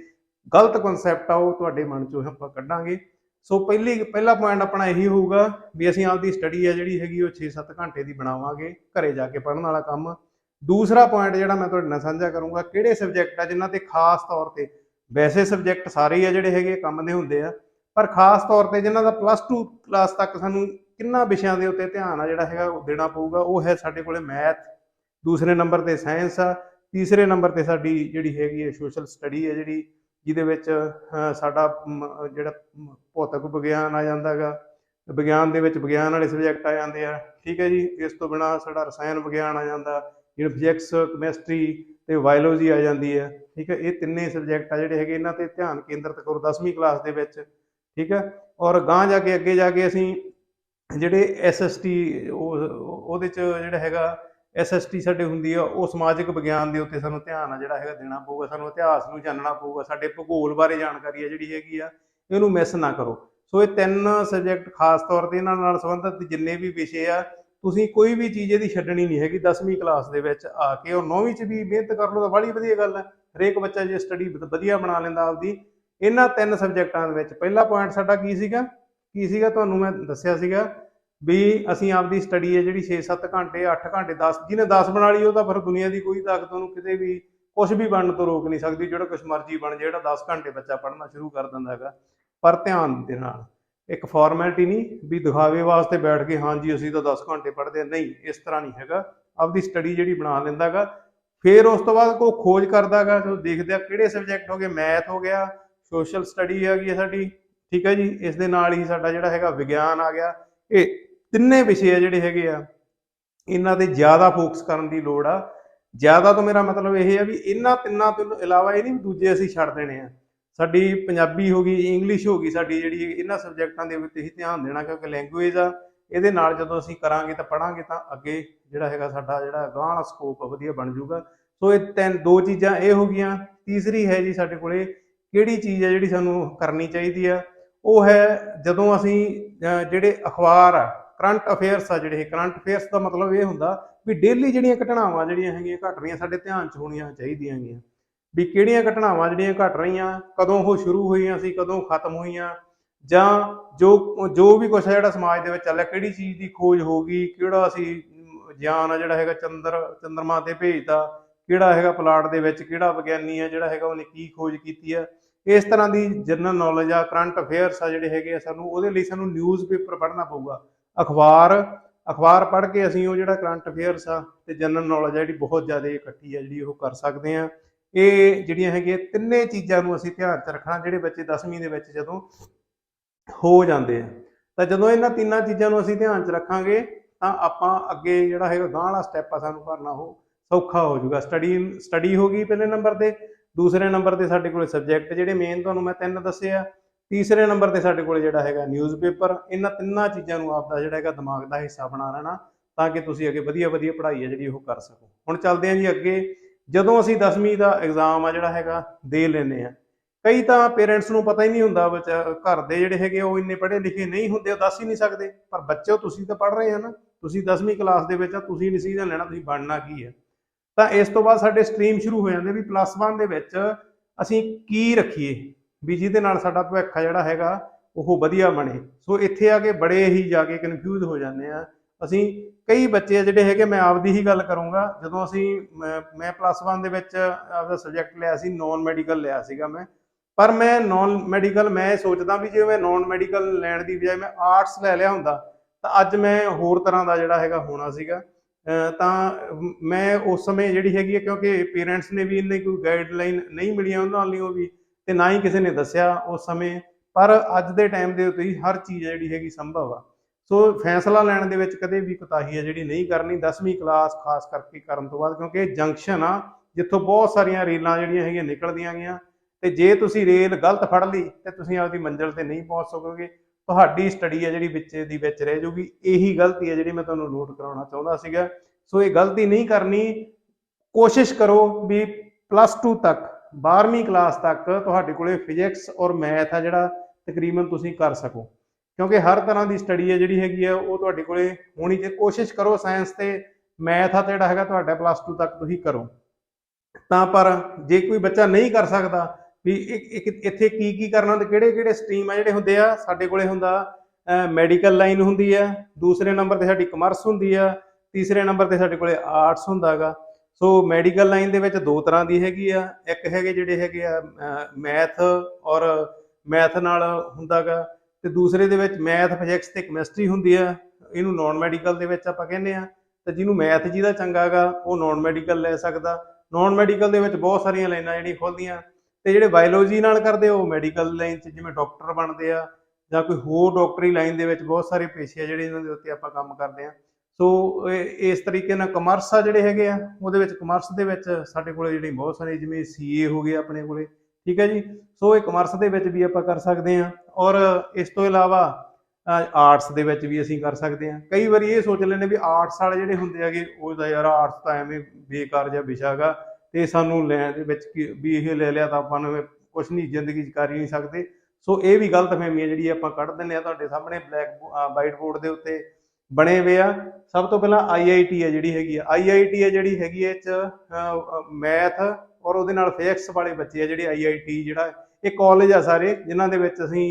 ਗਲਤ ਕਨਸੈਪਟ ਆ, ਉਹ ਤੁਹਾਡੇ ਮਨ 'ਚੋਂ ਆਪਾਂ ਕੱਢਾਂਗੇ। ਸੋ ਪਹਿਲੀ ਪਹਿਲਾ ਪੁਆਇੰਟ ਆਪਣਾ ਇਹੀ ਹੋਊਗਾ ਵੀ ਅਸੀਂ ਆਪਦੀ ਸਟੱਡੀ ਆ ਜਿਹੜੀ ਹੈਗੀ ਉਹ 6-7 ਘੰਟੇ ਦੀ ਬਣਾਵਾਂਗੇ, ਘਰੇ ਜਾ ਕੇ ਪੜ੍ਹਨ ਵਾਲਾ ਕੰਮ। ਦੂਸਰਾ ਪੁਆਇੰਟ ਜਿਹੜਾ ਮੈਂ ਤੁਹਾਡੇ ਨਾਲ ਸਾਂਝਾ ਕਰੂੰਗਾ, ਕਿਹੜੇ ਸਬਜੈਕਟ ਆ ਜਿਨ੍ਹਾਂ ਤੇ ਖਾਸ ਤੌਰ ਤੇ, ਵੈਸੇ ਸਬਜੈਕਟ ਸਾਰੇ ਆ ਜਿਹੜੇ ਹੈਗੇ, ਕੰਮ ਦੇ ਹੁੰਦੇ ਆ, ਪਰ ਖਾਸ ਤੌਰ ਤੇ ਜਿਨ੍ਹਾਂ ਦਾ ਪਲੱਸ 2 ਕਲਾਸ ਤੱਕ ਸਾਨੂੰ ਕਿੰਨਾ ਵਿਸ਼ਿਆਂ ਦੇ ਉੱਤੇ ਧਿਆਨ ਆ ਜਿਹੜਾ ਹੈਗਾ ਉਹ ਦੇਣਾ ਪਊਗਾ, ਉਹ ਹੈ ਸਾਡੇ ਕੋਲੇ ਮੈਥ ਦੂਸਰੇ ਨੰਬਰ ਤੇ ਸਾਇੰਸ ਆ, ਤੀਸਰੇ ਨੰਬਰ ਤੇ ਸਾਡੀ ਜਿਹੜੀ ਹੈਗੀ ਹੈ ਸੋਸ਼ਲ ਸਟੱਡੀ ਹੈ ਜਿਹੜੀ ਜਿਹਦੇ ਵਿੱਚ ਸਾਡਾ ਮ, ਜਿਹੜਾ ਭੌਤਿਕ ਵਿਗਿਆਨ ਆ ਜਾਂਦਾ ਹੈਗਾ ਵਿਗਿਆਨ ਦੇ ਵਿੱਚ ਵਿਗਿਆਨ ਵਾਲੇ ਸਬਜੈਕਟ ਆ ਜਾਂਦੇ ਆ ਠੀਕ ਹੈ ਜੀ? ਇਸ ਤੋਂ ਬਿਨਾ ਸਾਡਾ ਰਸਾਇਣ ਵਿਗਿਆਨ ਆ ਜਾਂਦਾ ਜਿਹੜਾ ਫਿਜ਼ਿਕਸ ਕੈਮਿਸਟਰੀ ਤੇ ਬਾਇਓਲੋਜੀ ਆ ਜਾਂਦੀ ਹੈ ਠੀਕ ਹੈ? ਇਹ ਤਿੰਨੇ ਸਬਜੈਕਟ ਆ ਜਿਹੜੇ ਹੈਗੇ ਇਹਨਾਂ ਤੇ ਧਿਆਨ ਕੇਂਦਰਿਤ ਕਰੋ 10ਵੀਂ ਕਲਾਸ ਦੇ ਵਿੱਚ ਠੀਕ ਹੈ? ਔਰ ਗਾਂ ਜਾ ਕੇ ਅੱਗੇ ਜਾ ਕੇ ਅਸੀਂ ਜਿਹੜੇ ਐਸਐਸਟੀ ਉਹਦੇ ਚ ਜਿਹੜਾ ਹੈਗਾ ਐਸਐਸਟੀ ਸਾਡੇ ਹੁੰਦੀ ਆ, ਉਹ ਸਮਾਜਿਕ ਵਿਗਿਆਨ ਦੇ ਉੱਤੇ ਸਾਨੂੰ ਧਿਆਨ ਆ ਜਿਹੜਾ ਹੈਗਾ ਦੇਣਾ ਪਊਗਾ, ਸਾਨੂੰ ਇਤਿਹਾਸ ਨੂੰ ਜਾਣਨਾ ਪਊਗਾ, ਸਾਡੇ ਭੂਗੋਲ ਬਾਰੇ ਜਾਣਕਾਰੀ ਆ ਜਿਹੜੀ ਹੈਗੀ ਆ, ਇਹਨੂੰ ਮਿਸ ਨਾ ਕਰੋ। ਸੋ ਇਹ ਤਿੰਨ ਸਬਜੈਕਟ ਖਾਸ ਤੌਰ ਤੇ ਇਹਨਾਂ ਨਾਲ ਸੰਬੰਧਿਤ ਜਿੰਨੇ ਵੀ ਵਿਸ਼ੇ ਆ, ਤੁਸੀਂ ਕੋਈ ਵੀ ਚੀਜ਼ ਇਹਦੀ ਛੱਡਣੀ ਨਹੀਂ ਹੈਗੀ 10ਵੀਂ ਕਲਾਸ ਦੇ ਵਿੱਚ ਆ ਕੇ ਔਰ 9ਵੀਂ ਚ ਵੀ ਮਿਹਨਤ ਕਰ ਲਓ ਤਾਂ ਬੜੀ ਵਧੀਆ ਗੱਲ ਹੈ ਹਰੇਕ ਬੱਚਾ ਜੇ ਸਟੱਡੀ ਵਧੀਆ ਬਣਾ ਲੈਂਦਾ ਆਪਦੀ। ਇਹਨਾਂ ਤਿੰਨ ਸਬਜੈਕਟਾਂ ਦੇ ਵਿੱਚ ਪਹਿਲਾ ਪੁਆਇੰਟ ਸਾਡਾ ਕੀ ਸੀਗਾ? ਕੀ ਸੀਗਾ? ਤੁਹਾਨੂੰ ਮੈਂ ਦੱਸਿਆ ਸੀਗਾ ਵੀ ਅਸੀਂ ਆਪਦੀ ਸਟੱਡੀ ਹੈ ਜਿਹੜੀ 6-7 ਘੰਟੇ 8 ਘੰਟੇ 10 ਜਿਹਨੇ 10 ਬਣਾ ਲਈ ਉਹ ਤਾਂ ਫਿਰ ਦੁਨੀਆ ਦੀ ਕੋਈ ਤਾਕਤ ਉਹਨੂੰ ਕਿਤੇ ਵੀ ਕੁਝ ਵੀ ਬਣਨ ਤੋਂ ਰੋਕ ਨਹੀਂ ਸਕਦੀ, ਜਿਹੜਾ ਕੁਛ ਮਰਜ਼ੀ ਬਣ ਜੇ ਜਿਹੜਾ 10 ਘੰਟੇ ਬੱਚਾ ਪੜ੍ਹਨਾ ਸ਼ੁਰੂ ਕਰ ਦਿੰਦਾ ਹੈਗਾ। ਪਰ ਧਿਆਨ ਦੇ ਨਾਲ, ਇੱਕ ਫਾਰਮੈਲਿਟੀ ਨਹੀਂ ਵੀ ਦਿਖਾਵੇ ਵਾਸਤੇ ਬੈਠ ਕੇ ਹਾਂਜੀ ਅਸੀਂ ਤਾਂ 10 ਘੰਟੇ ਪੜ੍ਹਦੇ ਹਾਂ, ਨਹੀਂ, ਇਸ ਤਰ੍ਹਾਂ ਨਹੀਂ ਹੈਗਾ। ਆਪਦੀ ਸਟੱਡੀ ਜਿਹੜੀ ਬਣਾ ਲੈਂਦਾ ਹੈਗਾ, ਫਿਰ ਉਸ ਤੋਂ ਬਾਅਦ ਕੋ ਖੋਜ ਕਰਦਾ ਹੈਗਾ ਜੋ ਦੇਖਦੇ ਆ ਕਿਹੜੇ ਸਬਜੈਕਟ ਹੋ ਗਏ ਮੈਥ ਹੋ ਗਿਆ ਸੋਸ਼ਲ ਸਟੱਡੀ ਹੈਗੀ ਹੈ ਸਾਡੀ, ਠੀਕ ਹੈ ਜੀ, ਇਸ ਦੇ ਨਾਲ ਹੀ ਸਾਡਾ ਜਿਹੜਾ ਹੈਗਾ ਵਿਗਿਆਨ ਆ ਗਿਆ। ਇਹ ਤਿੰਨੇ ਵਿਸ਼ੇ ਆ ਜਿਹੜੇ ਹੈਗੇ ਆ, ਇਹਨਾਂ ਤੇ ਜ਼ਿਆਦਾ ਫੋਕਸ ਕਰਨ ਦੀ ਲੋੜ ਆ। ਜ਼ਿਆਦਾ ਤੋਂ ਮੇਰਾ ਮਤਲਬ ਇਹ ਹੈ ਵੀ ਇਹਨਾਂ ਤਿੰਨਾਂ ਤੋਂ ਇਲਾਵਾ ਇਹ ਨਹੀਂ ਵੀ ਦੂਜੇ ਅਸੀਂ ਛੱਡ ਦੇਣੇ ਆ। ਸਾਡੀ ਪੰਜਾਬੀ ਹੋ ਗਈ ਇੰਗਲਿਸ਼ ਹੋ ਗਈ, ਸਾਡੀ ਜਿਹੜੀ ਇਹਨਾਂ ਸਬਜੈਕਟਾਂ ਦੇ ਉੱਤੇ ਹੀ ਧਿਆਨ ਦੇਣਾ ਕਿਉਂਕਿ ਲੈਂਗੁਏਜ ਆ, ਇਹਦੇ ਨਾਲ ਜਦੋਂ ਅਸੀਂ ਕਰਾਂਗੇ ਤਾਂ ਪੜਾਂਗੇ ਤਾਂ ਅੱਗੇ ਜਿਹੜਾ ਹੈਗਾ ਸਾਡਾ ਜਿਹੜਾ ਅਗਾਂਹ ਵਾਲਾ ਸਕੋਪ ਵਧੀਆ ਬਣ ਜਾਊਗਾ। ਸੋ ਇਹ ਤਿੰਨ, ਦੋ ਚੀਜ਼ਾਂ ਇਹ ਹੋ ਗਈਆਂ। ਤੀਸਰੀ ਹੈ ਜੀ ਸਾਡੇ ਕੋਲੇ ਕਿਹੜੀ ਚੀਜ਼ ਹੈ ਜਿਹੜੀ ਸਾਨੂੰ ਕਰਨੀ ਚਾਹੀਦੀ ਆ? ਉਹ ਹੈ ਜਦੋਂ ਅਸੀਂ ਜਿਹੜੇ ਅਖਬਾਰ ਆ ਕਰੰਟ ਅਫੇਅਰਸ ਆ ਜਿਹੜੇ ਕਰੰਟ ਅਫੇਅਰਸ ਦਾ ਮਤਲਬ ਇਹ ਹੁੰਦਾ ਵੀ ਡੇਲੀ ਜਿਹੜੀਆਂ ਘਟਨਾਵਾਂ ਜਿਹੜੀਆਂ ਹੈਗੀਆਂ ਘਟ ਰਹੀਆਂ, ਸਾਡੇ ਧਿਆਨ 'ਚ ਹੋਣੀਆਂ ਚਾਹੀਦੀਆਂ ਹੈਗੀਆਂ। ਵੀ ਕਿਹੜੀਆਂ ਘਟਨਾਵਾਂ ਜਿਹੜੀਆਂ ਘਟ ਰਹੀਆਂ, ਕਦੋਂ ਉਹ ਸ਼ੁਰੂ ਹੋਈਆਂ ਸੀ, ਕਦੋਂ ਖਤਮ ਹੋਈਆਂ, ਜਾਂ ਜੋ ਜੋ ਵੀ ਕੁਛ ਹੈ ਜਿਹੜਾ ਸਮਾਜ ਦੇ ਵਿੱਚ ਚੱਲਿਆ ਕਿਹੜੀ ਚੀਜ਼ ਦੀ ਖੋਜ ਹੋ ਗਈ, ਕਿਹੜਾ ਅਸੀਂ ਗਿਆਨ ਆ ਜਿਹੜਾ ਹੈਗਾ ਚੰਦਰ, ਚੰਦਰਮਾ ਤੇ ਭੇਜਦਾ ਕਿਹੜਾ ਹੈਗਾ ਪਲਾਟ ਦੇ ਵਿੱਚ, ਕਿਹੜਾ ਵਿਗਿਆਨੀ ਆ ਜਿਹੜਾ ਹੈਗਾ ਉਹਨੇ ਕੀ ਖੋਜ ਕੀਤੀ ਆ। ਇਸ ਤਰ੍ਹਾਂ ਦੀ ਜਨਰਲ ਨੌਲੇਜ ਆ, ਕਰੰਟ ਅਫੇਅਰਸ ਆ ਜਿਹੜੇ ਹੈਗੇ ਆ ਸਾਨੂੰ, ਉਹਦੇ ਲਈ ਸਾਨੂੰ ਨਿਊਜ਼ ਪੇਪਰ ਪੜ੍ਹਨਾ ਪਊਗਾ। ਅਖਬਾਰ ਅਖਬਾਰ ਪੜ੍ਹ ਕੇ ਅਸੀਂ ਉਹ ਜਿਹੜਾ ਕਰੰਟ ਅਫੇਅਰਸ ਆ ਤੇ ਜਨਰਲ ਨੌਲੇਜ ਆ ਜਿਹੜੀ ਬਹੁਤ ਜ਼ਿਆਦਾ ਇਕੱਠੀ ਆ ਜਿਹੜੀ ਉਹ ਕਰ ਸਕਦੇ ਆ। ਇਹ ਜਿਹੜੀਆਂ ਹੈਗੀਆਂ ਤਿੰਨੇ ਚੀਜ਼ਾਂ ਨੂੰ ਅਸੀਂ ਧਿਆਨ 'ਚ ਰੱਖਣਾ ਜਿਹੜੇ ਬੱਚੇ 10ਵੀਂ ਦੇ ਵਿੱਚ ਜਦੋਂ ਹੋ ਜਾਂਦੇ ਆ। ਤਾਂ ਜਦੋਂ ਇਹਨਾਂ ਤਿੰਨਾਂ ਚੀਜ਼ਾਂ ਨੂੰ ਅਸੀਂ ਧਿਆਨ 'ਚ ਰੱਖਾਂਗੇ ਤਾਂ ਆਪਾਂ ਅੱਗੇ ਜਿਹੜਾ ਹੈਗਾ ਗਾਂਹ ਵਾਲਾ ਸਟੈਪ ਆ ਸਾਨੂੰ ਭਰਨਾ ਉਹ ਸੌਖਾ ਹੋ ਜਾਊਗਾ। ਸਟੱਡੀ ਸਟੱਡੀ ਹੋ ਗਈ ਪਹਿਲੇ ਨੰਬਰ ਤੇ, ਦੂਸਰੇ ਨੰਬਰ ਤੇ ਸਾਡੇ ਕੋਲੇ ਸਬਜੈਕਟ ਜਿਹੜੇ ਮੇਨ ਤੁਹਾਨੂੰ ਮੈਂ ਤਿੰਨ ਦੱਸੇ ਆ। ਤੀਸਰੇ ਨੰਬਰ ਤੇ ਸਾਡੇ ਕੋਲ ਜਿਹੜਾ ਹੈਗਾ ਨਿਊਜ਼ਪੇਪਰ ਇਹਨਾਂ ਤਿੰਨਾਂ ਚੀਜ਼ਾਂ ਨੂੰ ਆਪਦਾ ਜਿਹੜਾ ਹੈਗਾ ਦਿਮਾਗ ਦਾ ਹਿੱਸਾ ਬਣਾ ਲੈਣਾ ਤਾਂ ਕਿ ਤੁਸੀਂ ਅੱਗੇ ਵਧੀਆ ਵਧੀਆ ਪੜ੍ਹਾਈ ਹੈ ਜਿਹੜੀ ਉਹ ਕਰ ਸਕੋ। ਹੁਣ ਚੱਲਦੇ ਹਾਂ ਜੀ ਅੱਗੇ। ਜਦੋਂ ਅਸੀਂ 10ਵੀਂ ਦਾ ਐਗਜ਼ਾਮ ਆ ਜਿਹੜਾ ਹੈਗਾ, ਦੇ ਲੈਨੇ ਆ ਕਈ ਤਾਂ ਪੇਰੈਂਟਸ ਨੂੰ ਪਤਾ ਹੀ ਨਹੀਂ ਹੁੰਦਾ ਬੱਚਾ ਘਰ ਦੇ ਜਿਹੜੇ ਹੈਗੇ ਉਹ ਇੰਨੇ ਪੜ੍ਹੇ ਲਿਖੇ ਨਹੀਂ ਹੁੰਦੇ, ਉਹ ਦੱਸ ਹੀ ਨਹੀਂ ਸਕਦੇ। ਪਰ ਬੱਚਿਓ ਤੁਸੀਂ ਤਾਂ ਪੜ੍ਹ ਰਹੇ ਆ ਨਾ। ਤੁਸੀਂ 10ਵੀਂ ਕਲਾਸ ਦੇ ਵਿੱਚ ਆ, ਤੁਸੀਂ ਡਿਸੀਜਨ ਲੈਣਾ, ਤੁਸੀਂ ਬਣਨਾ ਕੀ ਹੈ ਤਾਂ ਇਸ ਤੋਂ ਬਾਅਦ ਸਾਡੇ ਸਟਰੀਮ ਸ਼ੁਰੂ ਹੋ ਜਾਂਦੇ ਵੀ ਪਲੱਸ 1 ਦੇ ਵਿੱਚ ਅਸੀਂ ਕੀ ਰੱਖੀਏ? ਵੀ ਜਿਹਦੇ ਨਾਲ ਸਾਡਾ ਭਵਿੱਖ ਜਿਹੜਾ ਹੈਗਾ, ਉਹ ਵਧੀਆ ਬਣੇ। ਸੋ ਇੱਥੇ ਆ ਕੇ ਬੜੇ ਹੀ ਜਾ ਕੇ ਕਨਫਿਊਜ਼ ਹੋ ਜਾਂਦੇ ਆ। ਅਸੀਂ ਕਈ ਬੱਚੇ ਆ ਜਿਹੜੇ ਹੈਗੇ, ਮੈਂ ਆਪਦੀ ਹੀ ਗੱਲ ਕਰੂੰਗਾ। ਜਦੋਂ ਅਸੀਂ, ਮੈਂ- ਪਲੱਸ 1 ਦੇ ਵਿੱਚ ਆਪਦਾ ਸਬਜੈਕਟ ਲਿਆ ਸੀ ਨਾਨ ਮੈਡੀਕਲ ਲਿਆ ਸੀਗਾ ਮੈਂ। ਪਰ ਮੈਂ ਨਾਨ ਮੈਡੀਕਲ ਮੈਂ ਸੋਚਦਾ ਵੀ ਜੇ ਮੈਂ ਨਾਨ ਮੈਡੀਕਲ ਲੈਣ ਦੀ ਬਜਾਏ ਮੈਂ ਆਰਟਸ ਲੈ ਲਿਆ ਹੁੰਦਾ, ਤਾਂ ਅੱਜ ਮੈਂ ਹੋਰ ਤਰ੍ਹਾਂ ਦਾ ਜਿਹੜਾ ਹੈਗਾ ਹੋਣਾ ਸੀਗਾ। ਤਾਂ ਮੈਂ ਉਸ ਸਮੇਂ ਜਿਹੜੀ ਹੈਗੀ ਹੈ ਕਿਉਂਕਿ ਪੇਰੈਂਟਸ ਨੇ ਵੀ ਇੰਨੀ ਕੋਈ ਗਾਈਡਲਾਈਨ ਨਹੀਂ ਮਿਲੀਆਂ, ਉਹਨਾਂ ਲਈ ਉਹ ਵੀ ਤੇ ਨਾ ਹੀ ਕਿਸੇ ਨੇ ਦੱਸਿਆ ਉਸ ਸਮੇਂ, ਪਰ ਅੱਜ ਦੇ ਟਾਈਮ ਦੇ ਉੱਤੇ ਹੀ ਹਰ ਚੀਜ਼ ਜਿਹੜੀ ਹੈਗੀ ਸੰਭਵ ਆ। ਸੋ ਫੈਸਲਾ ਲੈਣ ਦੇ ਵਿੱਚ ਕਦੇ ਵੀ ਕੁਤਾਹੀ ਹੈ ਜਿਹੜੀ ਨਹੀਂ ਕਰਨੀ 10ਵੀਂ ਕਲਾਸ ਖਾਸ ਕਰਕੇ ਕਰਨ ਤੋਂ ਬਾਅਦ, ਕਿਉਂਕਿ ਇਹ ਜੰਕਸ਼ਨ ਆ, ਜਿੱਥੋਂ ਬਹੁਤ ਸਾਰੀਆਂ ਰੇਲਾਂ ਜਿਹੜੀਆਂ ਹੈਗੀਆਂ ਨਿਕਲਦੀਆਂ ਗਈਆਂ। ਤੇ ਜੇ ਤੁਸੀਂ ਰੇਲ ਗਲਤ ਫੜ ਲਈ, ਤੇ ਤੁਸੀਂ ਆਪਦੀ ਮੰਜ਼ਿਲ ਤੇ ਨਹੀਂ ਪਹੁੰਚ ਸਕੋਗੇ। ਤੁਹਾਡੀ ਸਟੱਡੀ ਹੈ ਜਿਹੜੀ ਵਿੱਚ ਦੀ ਵਿੱਚ ਰਹਿ ਜੂਗੀ। ਇਹੀ ਗਲਤੀ ਹੈ ਜਿਹੜੀ ਮੈਂ ਤੁਹਾਨੂੰ ਨੋਟ ਕਰਾਉਣਾ ਚਾਹੁੰਦਾ ਸੀਗਾ। ਸੋ ਇਹ ਗਲਤੀ ਨਹੀਂ ਕਰਨੀ, ਕੋਸ਼ਿਸ਼ ਕਰੋ ਵੀ ਪਲੱਸ 2 ਤੱਕ 12ਵੀਂ ਕਲਾਸ ਤੱਕ ਤੁਹਾਡੇ ਕੋਲੇ ਫਿਜ਼ਿਕਸ ਔਰ ਮੈਥ ਆ ਜਿਹੜਾ ਤਕਰੀਬਨ ਤੁਸੀਂ ਕਰ ਸਕੋ। ਕਿਉਂਕਿ ਹਰ ਤਰ੍ਹਾਂ ਦੀ ਸਟੱਡੀ ਹੈ ਜਿਹੜੀ ਹੈਗੀ ਆ, ਉਹ ਤੁਹਾਡੇ ਕੋਲੇ ਹੋਣੀ ਚਾਹੀਦੀ ਕੋਸ਼ਿਸ਼ ਕਰੋ ਸਾਇੰਸ ਤੇ ਮੈਥ ਆ ਜਿਹੜਾ ਹੈਗਾ ਤੁਹਾਡਾ ਪਲੱਸ 2 ਤੱਕ ਤੁਸੀਂ ਕਰੋ। ਤਾਂ ਪਰ ਜੇ ਕੋਈ ਬੱਚਾ ਨਹੀਂ ਕਰ ਸਕਦਾ, ਵੀ ਇੱਕ ਇੱਕ ਇੱਥੇ ਕੀ ਕੀ ਕਰਨਾ, ਤੇ ਕਿਹੜੇ ਕਿਹੜੇ ਸਟਰੀਮ ਆ ਜਿਹੜੇ ਹੁੰਦੇ ਆ, ਸਾਡੇ ਕੋਲੇ ਹੁੰਦਾ ਮੈਡੀਕਲ ਲਾਈਨ ਹੁੰਦੀ ਆ, ਦੂਸਰੇ ਨੰਬਰ ਤੇ ਸਾਡੀ ਕਮਰਸ ਹੁੰਦੀ ਆ, ਤੀਸਰੇ ਨੰਬਰ ਤੇ ਸਾਡੇ ਕੋਲੇ ਆਰਟਸ ਹੁੰਦਾਗਾ ਸੋ ਮੈਡੀਕਲ ਲਾਈਨ ਦੇ ਵਿੱਚ ਦੋ ਤਰ੍ਹਾਂ ਦੀ ਹੈਗੀ ਆ। ਇੱਕ ਹੈਗੇ ਜਿਹੜੇ ਹੈਗੇ ਆ ਮੈਥ ਔਰ ਮੈਥ ਨਾਲ ਹੁੰਦਾਗਾ। ਤੇ ਦੂਸਰੇ ਦੇ ਵਿੱਚ ਮੈਥ ਫਿਜ਼ਿਕਸ ਤੇ ਕੈਮਿਸਟਰੀ ਹੁੰਦੀ ਆ। ਇਹਨੂੰ ਨਾਨ ਮੈਡੀਕਲ ਦੇ ਵਿੱਚ ਆਪਾਂ ਕਹਿੰਦੇ ਆ। ਤੇ ਜਿਹਨੂੰ ਮੈਥ ਜਿਹਦਾ ਚੰਗਾਗਾ ਉਹ ਨਾਨ ਮੈਡੀਕਲ ਲੈ ਸਕਦਾ। ਨਾਨ ਮੈਡੀਕਲ ਦੇ ਵਿੱਚ ਬਹੁਤ ਸਾਰੀਆਂ ਲਾਈਨਾਂ ਜਿਹੜੀਆਂ ਖੁੱਲਦੀਆਂ। ਤੇ ਜਿਹੜੇ ਬਾਇਓਲੋਜੀ ਨਾਲ ਕਰਦੇ ਆ, ਉਹ ਮੈਡੀਕਲ ਲਾਈਨ 'ਚ ਜਿਵੇਂ ਡਾਕਟਰ ਬਣਦੇ ਆ ਜਾਂ ਕੋਈ ਹੋਰ ਡਾਕਟਰੀ ਲਾਈਨ ਦੇ ਵਿੱਚ ਬਹੁਤ ਸਾਰੇ ਪੇਸ਼ੇ ਆ ਜਿਹੜੇ ਇਹਨਾਂ ਦੇ ਉੱਤੇ ਆਪਾਂ ਕੰਮ ਕਰਦੇ ਆ। ਸੋ ਇਹ- ਇਸ ਤਰੀਕੇ ਨਾਲ ਕਮਰਸ ਆ ਜਿਹੜੇ ਹੈਗੇ ਆ, ਉਹਦੇ ਵਿੱਚ ਕਮਰਸ ਦੇ ਵਿੱਚ ਸਾਡੇ ਕੋਲੇ ਜਿਹੜੀ ਬਹੁਤ ਸਾਰੇ ਜਿਵੇਂ ਸੀਏ ਹੋ ਗਏ ਆਪਣੇ ਕੋਲੇ, ਠੀਕ ਹੈ ਜੀ? ਸੋ ਇਹ ਕਮਰਸ ਦੇ ਵਿੱਚ ਵੀ ਆਪਾਂ ਕਰ ਸਕਦੇ ਆ ਔਰ ਇਸ ਤੋਂ ਇਲਾਵਾ ਆਰਟਸ ਦੇ ਵਿੱਚ ਵੀ ਅਸੀਂ ਕਰ ਸਕਦੇ ਆ ਕਈ ਵਾਰੀ ਇਹ ਸੋਚ ਲੈਂਦੇ ਵੀ ਆਰਟਸ ਵਾਲੇ ਜਿਹੜੇ ਹੁੰਦੇ ਹੈਗੇ, ਉਹ ਤਾਂ ਯਾਰ ਆਰਟਸ ਤਾਂ ਐਵੇਂ ਬੇਕਾਰ ਜਿਹਾ ਵਿਸ਼ਾ ਹੈਗਾ ਤੇ ਸਾਨੂੰ ਲੈਣ ਦੇ ਵਿੱਚ ਕੀ- ਵੀ ਇਹ ਲੈ ਲਿਆ ਤਾਂ ਆਪਾਂ ਨੂੰ ਕੁਝ ਨਹੀਂ ਜ਼ਿੰਦਗੀ 'ਚ ਕਰ ਹੀ ਨਹੀਂ ਸਕਦੇ। ਸੋ ਇਹ ਵੀ ਗਲਤਫਹਿਮੀ ਹੈ ਜਿਹੜੀ ਆਪਾਂ ਕੱਢ ਦਿੰਦੇ ਆ ਤੁਹਾਡੇ ਸਾਹਮਣੇ ਬਲੈਕ ਵਾਈਟ ਬੋਰਡ ਦੇ ਉੱਤੇ ਬਣੇ ਹੋਏ ਆ। ਸਭ ਤੋਂ ਪਹਿਲਾਂ ਆਈਆਈਟੀ ਹੈ ਜਿਹੜੀ ਹੈਗੀ ਆ। ਆਈਆਈਟੀ ਹੈ ਜਿਹੜੀ ਹੈਗੀ ਹੈ ਚ ਮੈਥ ਔਰ ਉਹਦੇ ਨਾਲ ਫਿਜ਼ਿਕਸ ਵਾਲੇ ਬੱਚੇ ਆ ਜਿਹੜੇ ਆਈਆਈਟੀ ਜਿਹੜਾ ਇਹ ਕਾਲਜ ਆ ਸਾਰੇ, ਜਿਨ੍ਹਾਂ ਦੇ ਵਿੱਚ ਅਸੀਂ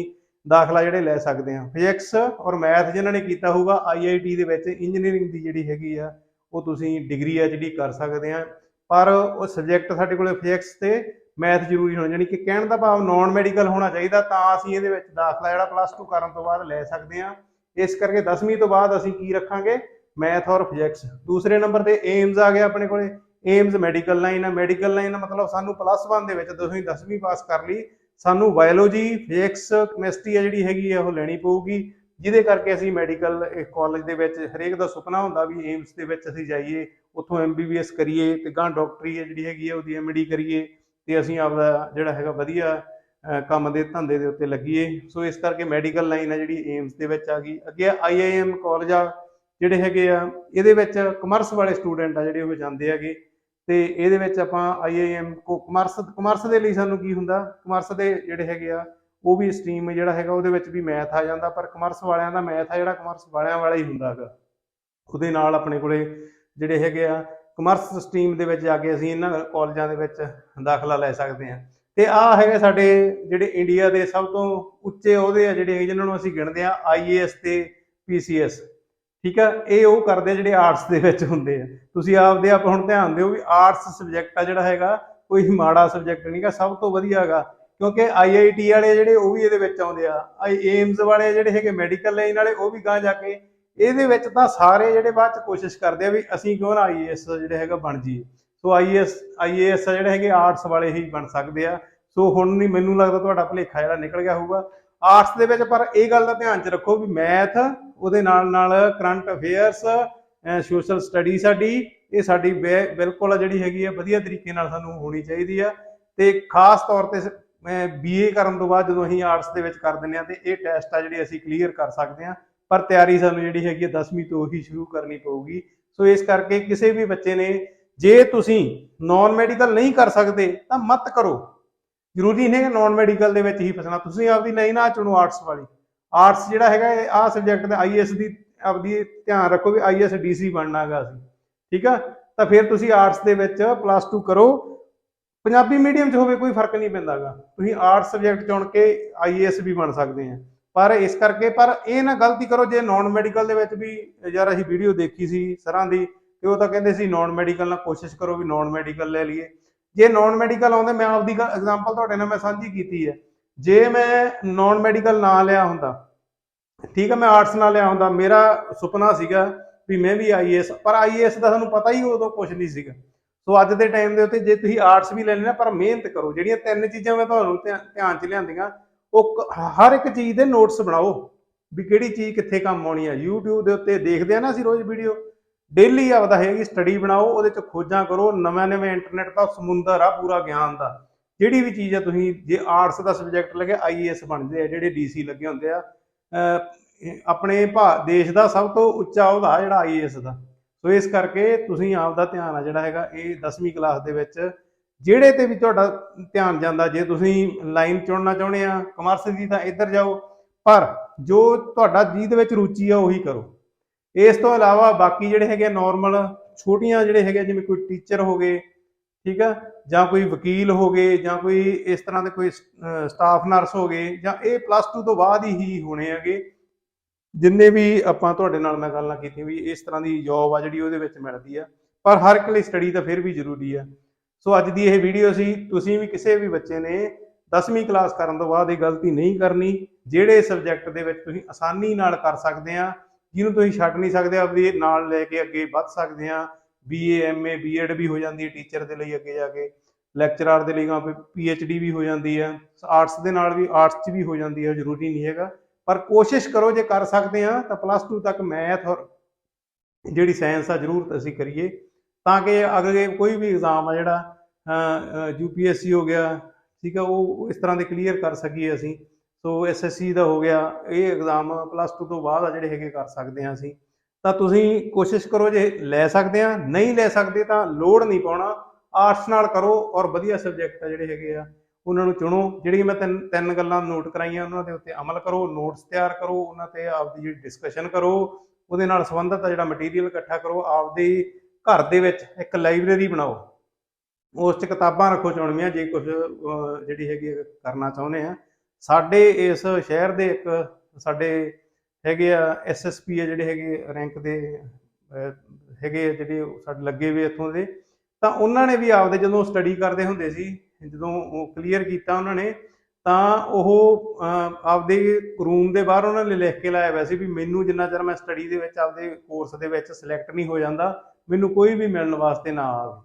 ਦਾਖਲਾ ਜਿਹੜੇ ਲੈ ਸਕਦੇ ਆ ਫਿਜ਼ਿਕਸ ਔਰ ਮੈਥ ਜਿਨ੍ਹਾਂ ਨੇ ਕੀਤਾ ਹੋਊਗਾ ਆਈਆਈਟੀ ਦੇ ਵਿੱਚ ਇੰਜੀਨੀਅਰਿੰਗ ਦੀ ਜਿਹੜੀ ਹੈਗੀ ਆ, ਉਹ ਤੁਸੀਂ ਡਿਗਰੀ ਆ ਜਿਹੜੀ ਕਰ ਸਕਦੇ ਆ ਪਰ ਉਹ ਸਬਜੈਕਟ ਸਾਡੇ ਕੋਲੇ ਫਿਜ਼ਿਕਸ ਤੇ ਮੈਥ ਜ਼ਰੂਰੀ ਹੋਣਾ, ਯਾਨੀ ਕਿ ਕਹਿਣ ਦਾ ਭਾਵ ਨਾਨ ਮੈਡੀਕਲ ਹੋਣਾ ਚਾਹੀਦਾ, ਤਾਂ ਅਸੀਂ ਇਹਦੇ ਵਿੱਚ ਦਾਖਲਾ ਜਿਹੜਾ ਪਲੱਸ 2 ਕਰਨ ਤੋਂ ਬਾਅਦ ਲੈ ਸਕਦੇ ਆ ਇਸ ਕਰਕੇ 10ਵੀਂ ਤੋਂ ਬਾਅਦ ਅਸੀਂ ਕੀ ਰੱਖਾਂਗੇ? ਮੈਥ ਔਰ ਫਿਜ਼ਿਕਸ ਦੂਸਰੇ ਨੰਬਰ ਤੇ ਏਮਸ ਆ ਗਿਆ ਆਪਣੇ ਕੋਲੇ। ਏਮਸ ਮੈਡੀਕਲ ਲਾਈਨ ਆ। ਮੈਡੀਕਲ ਲਾਈਨ ਮਤਲਬ ਸਾਨੂੰ ਪਲੱਸ 1 ਦੇ ਵਿੱਚ ਤੁਸੀਂ 10ਵੀਂ ਪਾਸ ਕਰ ਲਈ। ਸਾਨੂੰ ਬਾਇਓਲੋਜੀ ਫਿਜ਼ਿਕਸ ਕੈਮਿਸਟਰੀ ਆ ਜਿਹੜੀ ਹੈਗੀ ਆ, ਉਹ ਲੈਣੀ ਪਊਗੀ। ਜਿਹਦੇ ਕਰਕੇ ਅਸੀਂ ਮੈਡੀਕਲ ਕਾਲਜ ਦੇ ਵਿੱਚ ਹਰੇਕ ਦਾ ਸੁਪਨਾ ਹੁੰਦਾ ਵੀ ਏਮਸ ਦੇ ਵਿੱਚ ਅਸੀਂ ਜਾਈਏ, ਉੱਥੋਂ ਐਮਬੀਬੀਐਸ ਕਰੀਏ ਤੇ ਗਾਂ ਡਾਕਟਰੀ ਹੈ ਜਿਹੜੀ ਹੈਗੀ ਆ, ਉਹਦੀ ਐਮਡੀ ਕਰੀਏ ਤੇ ਅਸੀਂ ਆਪਦਾ ਜਿਹੜਾ ਹੈਗਾ ਵਧੀਆ ਕੰਮ ਦੇ ਧੰਦੇ ਦੇ ਉੱਤੇ ਲੱਗੀਏ। ਸੋ ਇਸ ਕਰਕੇ ਮੈਡੀਕਲ ਲਾਈਨ ਹੈ ਜਿਹੜੀ ਏਮਸ ਦੇ ਵਿੱਚ ਆ ਗਈ। ਅੱਗੇ ਆਈਆਈਐਮ ਕਾਲਜ ਆ। ਜਿਹੜੇ ਹੈਗੇ ਆ, ਇਹਦੇ ਵਿੱਚ ਕਮਰਸ ਵਾਲੇ ਸਟੂਡੈਂਟ ਆ ਜਿਹੜੇ ਉਹ ਜਾਂਦੇ ਹੈਗੇ। ਤੇ ਇਹਦੇ ਵਿੱਚ ਆਪਾਂ ਆਈਆਈਐਮ ਕੋ ਕਮਰਸ ਕਮਰਸ ਦੇ ਲਈ ਸਾਨੂੰ ਕੀ ਹੁੰਦਾ? ਕਮਰਸ ਦੇ ਜਿਹੜੇ ਹੈਗੇ ਆ, ਉਹ ਵੀ ਸਟਰੀਮ ਜਿਹੜਾ ਹੈਗਾ, ਉਹਦੇ ਵਿੱਚ ਵੀ ਮੈਥ ਆ ਜਾਂਦਾ, ਪਰ ਕਮਰਸ ਵਾਲਿਆਂ ਦਾ ਮੈਥ ਆ ਜਿਹੜਾ ਕਮਰਸ ਵਾਲਿਆਂ ਵਾਲਾ ਹੀ ਹੁੰਦਾ ਹੈਗਾ। ਉਹਦੇ ਨਾਲ ਆਪਣੇ ਕੋਲੇ ਜਿਹੜੇ ਹੈਗੇ ਆ ਕਮਰਸ ਸਟਰੀਮ ਦੇ ਵਿੱਚ ਜਾ ਕੇ ਅਸੀਂ ਇਹਨਾਂ ਕਾਲਜਾਂ ਦੇ ਵਿੱਚ ਦਾਖਲਾ ਲੈ ਸਕਦੇ ਹਾਂ। ਤੇ ਆ ਹੈਗੇ ਸਾਡੇ ਜਿਹੜੇ ਇੰਡੀਆ ਦੇ ਸਭ ਤੋਂ ਉੱਚੇ ਅਹੁਦੇ ਆ ਜਿਹੜੇ ਜਿਨ੍ਹਾਂ ਨੂੰ ਅਸੀਂ ਗਿਣਦੇ ਆ ਆਈਏਐਸ ਤੇ ਪੀਸੀਐਸ ਠੀਕ ਆ? ਇਹ ਉਹ ਕਰਦੇ ਜਿਹੜੇ ਆਰਟਸ ਦੇ ਵਿੱਚ ਹੁੰਦੇ ਆ। ਤੁਸੀਂ ਆਪਦੇ ਆਪ ਹੁਣ ਧਿਆਨ ਦਿਓ ਵੀ ਆਰਟਸ ਸਬਜੈਕਟ ਆ ਜਿਹੜਾ ਹੈਗਾ, ਕੋਈ ਮਾੜਾ ਸਬਜੈਕਟ ਨਹੀਂਗਾ ਸਭ ਤੋਂ ਵਧੀਆ ਹੈਗਾ ਕਿਉਂਕਿ ਆਈਆਈਟੀ ਵਾਲੇ ਜਿਹੜੇ ਉਹ ਵੀ ਇਹਦੇ ਵਿੱਚ ਆਉਂਦੇ ਆ। ਆਈ ਏਮਸ ਵਾਲੇ ਜਿਹੜੇ ਹੈਗੇ ਮੈਡੀਕਲ ਲਾਈਨ ਵਾਲੇ, ਉਹ ਵੀ ਗਾਂ ਜਾ ਕੇ ਇਹਦੇ ਵਿੱਚ ਤਾਂ ਸਾਰੇ ਜਿਹੜੇ ਬਾਅਦ ਚ ਕੋਸ਼ਿਸ਼ ਕਰਦੇ ਆ ਵੀ ਅਸੀਂ ਕਿਉਂ ਨਾ ਆਈਏਐਸ ਜਿਹੜੇ ਹੈਗਾ ਬਣ ਜਾਈਏ। ਸੋ ਆਈਏਐਸ ਆਈਏਐਸ ਜਿਹੜੇ ਹੈਗੇ ਆਰਟਸ ਵਾਲੇ ਹੀ ਬਣ ਸਕਦੇ ਆ। ਸੋ ਹੁਣ ਨਹੀਂ ਮੈਨੂੰ ਲੱਗਦਾ ਤੁਹਾਡਾ ਭੁਲੇਖਾ ਜਿਹੜਾ ਨਿਕਲ ਗਿਆ ਹੋਊਗਾ। ਆਰਟਸ ਦੇ ਵਿੱਚ ਪਰ ਇਹ ਗੱਲ ਦਾ ਧਿਆਨ ਚ ਰੱਖੋ ਵੀ ਮੈਥ ਉਹਦੇ ਨਾਲ ਨਾਲ ਕਰੰਟ ਅਫੇਅਰਸ ਸੋਸ਼ਲ ਸਟੱਡੀ ਸਾਡੀ, ਇਹ ਸਾਡੀ ਬਿ- ਬਿਲਕੁਲ ਜਿਹੜੀ ਹੈਗੀ ਆ ਵਧੀਆ ਤਰੀਕੇ ਨਾਲ ਸਾਨੂੰ ਹੋਣੀ ਚਾਹੀਦੀ ਆ। ਤੇ ਖਾਸ ਤੌਰ ਤੇ ਬੀਏ ਕਰਨ ਤੋਂ ਬਾਅਦ ਜਦੋਂ ਅਸੀਂ ਆਰਟਸ ਦੇ ਵਿੱਚ ਕਰ ਦਿੰਦੇ ਆ ਤੇ ਇਹ ਟੈਸਟ ਆ ਜਿਹੜੇ ਅਸੀਂ ਕਲੀਅਰ ਕਰ ਸਕਦੇ ਆ। ਪਰ ਤਿਆਰੀ ਸਾਨੂੰ ਜਿਹੜੀ ਹੈਗੀ ਆ 10ਵੀਂ ਤੋਂ ਹੀ ਸ਼ੁਰੂ ਕਰਨੀ ਪਊਗੀ। ਸੋ ਇਸ ਕਰਕੇ ਕਿਸੇ ਵੀ ਬੱਚੇ ਨੇ, ਜੇ ਤੁਸੀਂ ਨਾਨ ਮੈਡੀਕਲ ਨਹੀਂ ਕਰ ਸਕਦੇ, ਤਾਂ ਮਤ ਕਰੋ। ਜ਼ਰੂਰੀ ਨਹੀਂ ਹੈ ਨਾਨ ਮੈਡੀਕਲ ਦੇ ਵਿੱਚ ਹੀ ਫਸਣਾ। ਤੁਸੀਂ ਆਪਦੀ ਨਹੀਂ ਨਾ ਚੁਣੋ ਆਰਟਸ ਵਾਲੀ। ਆਰਟਸ ਜਿਹੜਾ ਹੈਗਾ ਇਹ ਆਹ ਸਬਜੈਕਟ ਦਾ ਆਈਐਸ ਦੀ ਆਪਦੀ ਧਿਆਨ ਰੱਖੋ ਵੀ ਆਈਐਸ ਡੀਸੀ ਬਣਨਾ ਹੈਗਾ ਅਸੀਂ ਠੀਕ ਆ? ਤਾਂ ਫਿਰ ਤੁਸੀਂ ਆਰਟਸ ਦੇ ਵਿੱਚ ਪਲੱਸ 2 ਕਰੋ। ਪੰਜਾਬੀ ਮੀਡੀਅਮ 'ਚ ਹੋਵੇ ਕੋਈ ਫ਼ਰਕ ਨਹੀਂ ਪੈਂਦਾਗਾ ਤੁਸੀਂ ਆਰਟਸ ਸਬਜੈਕਟ ਚੁਣ ਕੇ ਆਈਏਐਸ ਵੀ ਬਣ ਸਕਦੇ ਆ। ਪਰ ਇਸ ਕਰਕੇ, ਪਰ ਇਹ ਨਾ ਗਲਤੀ ਕਰੋ, ਜੇ ਨਾਨ ਮੈਡੀਕਲ ਦੇ ਵਿੱਚ ਵੀ ਯਾਰ ਅਸੀਂ ਵੀਡੀਓ ਦੇਖੀ ਸੀ ਸਰਾਂ ਦੀ, ਤੇ ਉਹ ਤਾਂ ਕਹਿੰਦੇ ਸੀ ਨਾਨ ਮੈਡੀਕਲ ਨਾਲ ਕੋਸ਼ਿਸ਼ ਕਰੋ ਵੀ ਨਾਨ ਮੈਡੀਕਲ ਲੈ ਲਈਏ। ਜੇ ਨਾਨ ਮੈਡੀਕਲ ਆਉਂਦੇ, ਮੈਂ ਆਪਦੀ ਐਗਜ਼ਾਮਪਲ ਤੁਹਾਡੇ ਨਾਲ ਮੈਂ ਸਾਂਝੀ ਕੀਤੀ ਹੈ। ਜੇ ਮੈਂ ਨਾਨ ਮੈਡੀਕਲ ਨਾ ਲਿਆ ਹੁੰਦਾ, ਠੀਕ ਹੈ, ਮੈਂ ਆਰਟਸ ਨਾਲ ਲਿਆ ਹੁੰਦਾ, ਮੇਰਾ ਸੁਪਨਾ ਸੀਗਾ ਵੀ ਮੈਂ ਵੀ ਆਈਏਐਸ ਪਰ ਆਈਏਐਸ ਦਾ ਸਾਨੂੰ ਪਤਾ ਹੀ ਉਦੋਂ ਕੁਝ ਨਹੀਂ ਸੀਗਾ। ਸੋ ਅੱਜ ਦੇ ਟਾਈਮ ਦੇ ਉੱਤੇ ਜੇ ਤੁਸੀਂ ਆਰਟਸ ਵੀ ਲੈ ਲੈਣਾ, ਪਰ ਮਿਹਨਤ ਕਰੋ। ਜਿਹੜੀਆਂ ਤਿੰਨ ਚੀਜ਼ਾਂ ਮੈਂ ਤੁਹਾਨੂੰ ਧਿਆ- ਧਿਆਨ 'ਚ ਲਿਆਂਦੀਆਂ, ਉਹ ਹਰ ਇੱਕ ਚੀਜ਼ ਦੇ ਨੋਟਸ ਬਣਾਓ, ਵੀ ਕਿਹੜੀ ਚੀਜ਼ ਕਿੱਥੇ ਕੰਮ ਆਉਣੀ ਆ। YouTube ਦੇ ਉੱਤੇ ਦੇਖਦੇ ਆ ਨਾ ਅਸੀਂ ਰੋਜ਼ ਵੀਡੀਓ ਡੇਲੀ ਆਪਦਾ ਹੈਗੀ ਸਟੱਡੀ ਬਣਾਓ, ਉਹਦੇ 'ਚ ਖੋਜਾਂ ਕਰੋ, ਨਵੇਂ ਨਵੇਂ ਇੰਟਰਨੈਟ ਦਾ ਸਮੁੰਦਰ ਆ ਪੂਰਾ ਗਿਆਨ ਦਾ। ਜਿਹੜੀ ਵੀ ਚੀਜ਼ ਆ ਤੁਸੀਂ, ਜੇ ਆਰਟਸ ਦਾ ਸਬਜੈਕਟ ਲੱਗੇ ਆਈਏਐਸ ਬਣਦੇ ਆ, ਜਿਹੜੇ ਡੀਸੀ ਲੱਗੇ ਹੁੰਦੇ ਆ। ਆਪਣੇ ਭਾ, ਦੇਸ਼ ਦਾ ਸਭ ਤੋਂ ਉੱਚਾ ਉਹਦਾ ਜਿਹੜਾ ਆਈਏਐਸ ਦਾ। ਸੋ ਇਸ ਕਰਕੇ ਤੁਸੀਂ ਆਪ ਦਾ ਧਿਆਨ ਆ ਜਿਹੜਾ ਹੈਗਾ, ਇਹ 10ਵੀਂ ਕਲਾਸ ਦੇ ਵਿੱਚ, ਜਿਹੜੇ ਤੇ ਵੀ ਤੁਹਾਡਾ ਧਿਆਨ ਜਾਂਦਾ, ਜੇ ਤੁਸੀਂ ਲਾਈਨ ਚੁਣਨਾ ਚਾਹੁੰਦੇ ਆ ਕਮਰਸ ਦੀ ਤਾਂ ਇੱਧਰ ਜਾਓ, ਪਰ ਜੋ ਤੁਹਾਡਾ ਜਿਹਦੇ ਵਿੱਚ ਰੁਚੀ ਆ, ਉਹੀ ਕਰੋ। ਇਸ ਤੋਂ ਇਲਾਵਾ ਬਾਕੀ ਜਿਹੜੇ ਹੈਗੇ ਨਾਰਮਲ ਛੋਟੀਆਂ ਜਿਹੜੇ ਹੈਗੇ ਜਿਵੇਂ ਕੋਈ ਟੀਚਰ ਹੋ ਗਏ, ਠੀਕ ਆ, ਜਾਂ ਕੋਈ ਵਕੀਲ ਹੋ ਗਏ, ਜਾਂ ਕੋਈ ਇਸ ਤਰ੍ਹਾਂ ਦੇ ਕੋਈ ਸਟਾਫ ਨਰਸ ਹੋ ਗਏ, ਜਾਂ ਇਹ ਪਲੱਸ 2 ਤੋਂ ਬਾਅਦ ਹੀ ਹੋਣੇ ਹੈਗੇ। ਜਿੰਨੇ ਵੀ ਆਪਾਂ ਤੁਹਾਡੇ ਨਾਲ ਮੈਂ ਗੱਲਾਂ ਕੀਤੀਆਂ ਵੀ ਇਸ ਤਰ੍ਹਾਂ ਦੀ ਜੌਬ ਆ ਜਿਹੜੀ ਉਹਦੇ ਵਿੱਚ ਮਿਲਦੀ ਆ, ਪਰ ਹਰ ਇੱਕ ਲਈ ਸਟੱਡੀ ਤਾਂ ਫਿਰ ਵੀ ਜ਼ਰੂਰੀ ਆ। ਸੋ ਅੱਜ ਦੀ ਇਹ ਵੀਡੀਓ ਸੀ, ਤੁਸੀਂ ਵੀ ਕਿਸੇ ਵੀ ਬੱਚੇ ਨੇ 10ਵੀਂ ਕਲਾਸ ਕਰਨ ਤੋਂ ਬਾਅਦ ਇਹ ਗਲਤੀ ਨਹੀਂ ਕਰਨੀ, ਜਿਹੜੇ ਸਬਜੈਕਟ ਦੇ ਵਿੱਚ ਤੁਸੀਂ ਆਸਾਨੀ ਨਾਲ ਕਰ ਸਕਦੇ ਆ ਜਿਹਨੂੰ ਤੁਸੀਂ ਛੱਡ ਨਹੀਂ ਸਕਦੇ, ਆਪਦੀ ਨਾਲ ਲੈ ਕੇ ਅੱਗੇ ਵੱਧ ਸਕਦੇ ਆ ਬੀਏ ਐਮਏ ਬੀਐਡ ਵੀ ਹੋ ਜਾਂਦੀ ਹੈ ਟੀਚਰ ਦੇ ਲਈ ਅੱਗੇ ਜਾ ਕੇ। ਲੈਕਚਰਰ ਦੇ ਲਈ ਗਾ ਪੀਐਚਡੀ ਵੀ ਹੋ ਜਾਂਦੀ ਹੈ। ਆਰਟਸ ਦੇ ਨਾਲ ਵੀ ਆਰਟਸ 'ਚ ਵੀ ਹੋ ਜਾਂਦੀ ਹੈ ਜ਼ਰੂਰੀ ਨਹੀਂ ਹੈਗਾ। ਪਰ ਕੋਸ਼ਿਸ਼ ਕਰੋ ਜੇ ਕਰ ਸਕਦੇ ਆ ਤਾਂ ਪਲੱਸ 2 ਤੱਕ ਮੈਥ ਔਰ ਜਿਹੜੀ ਸਾਇੰਸ ਆ ਜ਼ਰੂਰ ਅਸੀਂ ਕਰੀਏ। ਤਾਂ ਕਿ ਅਗਲੇ ਕੋਈ ਵੀ ਐਗਜ਼ਾਮ ਆ ਜਿਹੜਾ ਯੂਪੀਐਸਸੀ ਹੋ ਗਿਆ, ਠੀਕ ਆ, ਉਹ ਇਸ ਤਰ੍ਹਾਂ ਦੇ ਕਲੀਅਰ ਕਰ ਸਕੀਏ ਅਸੀਂ। ਸੋ ਐਸਐਸਸੀ ਦਾ ਹੋ ਗਿਆ, ਇਹ ਐਗਜ਼ਾਮ ਪਲੱਸ 2 ਤੋਂ ਬਾਅਦ ਆ ਜਿਹੜੇ ਹੈਗੇ ਕਰ ਸਕਦੇ ਆ ਅਸੀਂ। ਤਾਂ ਤੁਸੀਂ ਕੋਸ਼ਿਸ਼ ਕਰੋ ਜੇ ਲੈ ਸਕਦੇ ਆ ਨਹੀਂ ਲੈ ਸਕਦੇ ਤਾਂ ਲੋਡ ਨਹੀਂ ਪਾਉਣਾ। ਆਰਟਸ ਨਾਲ ਕਰੋ ਔਰ ਵਧੀਆ ਸਬਜੈਕਟ ਆ ਜਿਹੜੇ ਹੈਗੇ ਆ, ਉਹਨਾਂ ਨੂੰ ਚੁਣੋ। ਜਿਹੜੀਆਂ ਮੈਂ ਤਿੰਨ ਤਿੰਨ ਗੱਲਾਂ ਨੋਟ ਕਰਾਈਆਂ, ਉਹਨਾਂ ਦੇ ਉੱਤੇ ਅਮਲ ਕਰੋ ਨੋਟਸ ਤਿਆਰ ਕਰੋ, ਉਹਨਾਂ ਤੇ ਆਪਦੀ ਜਿਹੜੀ ਡਿਸਕਸ਼ਨ ਕਰੋ, ਉਹਦੇ ਨਾਲ ਸੰਬੰਧਿਤ ਆ ਜਿਹੜਾ ਮਟੀਰੀਅਲ ਇਕੱਠਾ ਕਰੋ, ਆਪਦੇ ਘਰ ਦੇ ਵਿੱਚ ਇੱਕ ਲਾਇਬ੍ਰੇਰੀ ਬਣਾਓ। ਉਸ 'ਚ ਕਿਤਾਬਾਂ ਰੱਖੋ ਚੁਣਵੀਆਂ, ਜੇ ਕੁਝ ਜਿਹੜੀ ਹੈਗੀ ਕਰਨਾ ਚਾਹੁੰਦੇ ਆ। ਸਾਡੇ ਇਸ ਸ਼ਹਿਰ ਦੇ ਇੱਕ ਸਾਡੇ ਹੈਗੇ ਆ ਐਸਐਸਪੀ ਆ ਜਿਹੜੇ ਹੈਗੇ ਰੈਂਕ ਦੇ ਹੈਗੇ ਆ ਜਿਹੜੇ ਸਾਡੇ ਲੱਗੇ ਵੇ ਇੱਥੋਂ ਦੇ, ਤਾਂ ਉਹਨਾਂ ਨੇ ਵੀ ਆਪਦੇ ਜਦੋਂ ਸਟੱਡੀ ਕਰਦੇ ਹੁੰਦੇ ਸੀ, ਜਦੋਂ ਉਹ ਕਲੀਅਰ ਕੀਤਾ ਉਹਨਾਂ ਨੇ, ਤਾਂ ਉਹ ਆਪਦੇ ਰੂਮ ਦੇ ਬਾਹਰ ਉਹਨਾਂ ਨੇ ਲਿਖ ਕੇ ਲਾਇਆ ਹੋਇਆ ਸੀ ਵੀ ਮੈਨੂੰ ਜਿੰਨਾ ਚਿਰ ਮੈਂ ਸਟੱਡੀ ਦੇ ਵਿੱਚ ਆਪਦੇ ਕੋਰਸ ਦੇ ਵਿੱਚ ਸਿਲੈਕਟ ਨਹੀਂ ਹੋ ਜਾਂਦਾ, ਮੈਨੂੰ ਕੋਈ ਵੀ ਮਿਲਣ ਵਾਸਤੇ ਨਾ ਆਵੇ।